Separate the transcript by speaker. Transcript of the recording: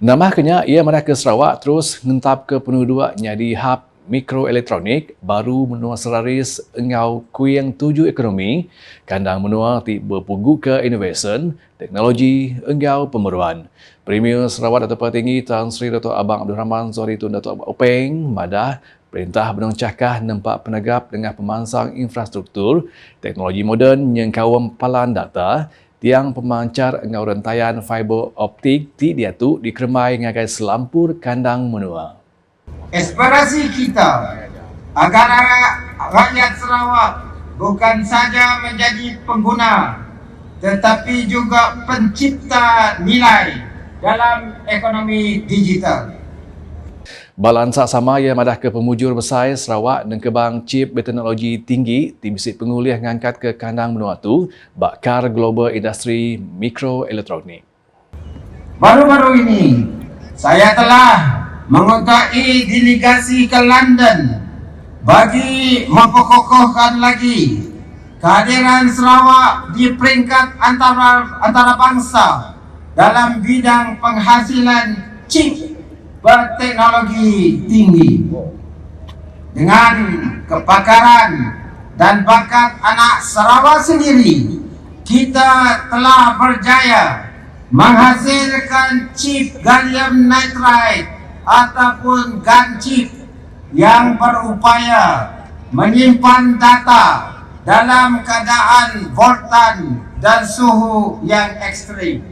Speaker 1: Nama kenya ia ke Sarawak terus ngentap ke penuh dua nyadi hub mikroelektronik baru menua seraris engau kuing tuju ekonomi kandang menua ti berpugu ke innovation teknologi engau pemeruan. Premier Sarawak Dato' Tinggi Tan Sri Dato' Abang Abdul Rahman Zori Tun Dato' Openg madah Perintah Benung Cakah nampak penegap dengan pemansang infrastruktur teknologi moden yang kawam palan data tiang pemancar engau rentayan fiber optik ti dia tu dikremai ngagai selampur kandang menua.
Speaker 2: Aspirasi kita agar rakyat Sarawak bukan saja menjadi pengguna tetapi juga pencipta nilai dalam ekonomi digital.
Speaker 1: Balansa sama ia madah ke pemujur besar Sarawak dan kebang chip berteknologi tinggi tim bisik pengulih ngangkat ke kandang menua tu bakar global industri mikroelektronik.
Speaker 2: Baru-baru ini saya telah mengutai delegasi ke London bagi memperkokohkan lagi kehadiran Sarawak di peringkat antara antara bangsa dalam bidang penghasilan chip berteknologi tinggi dengan kepakaran dan bakat anak Sarawak sendiri kita telah berjaya menghasilkan chip gallium nitride ataupun GaN chip yang berupaya menyimpan data dalam keadaan voltan dan suhu yang ekstrim.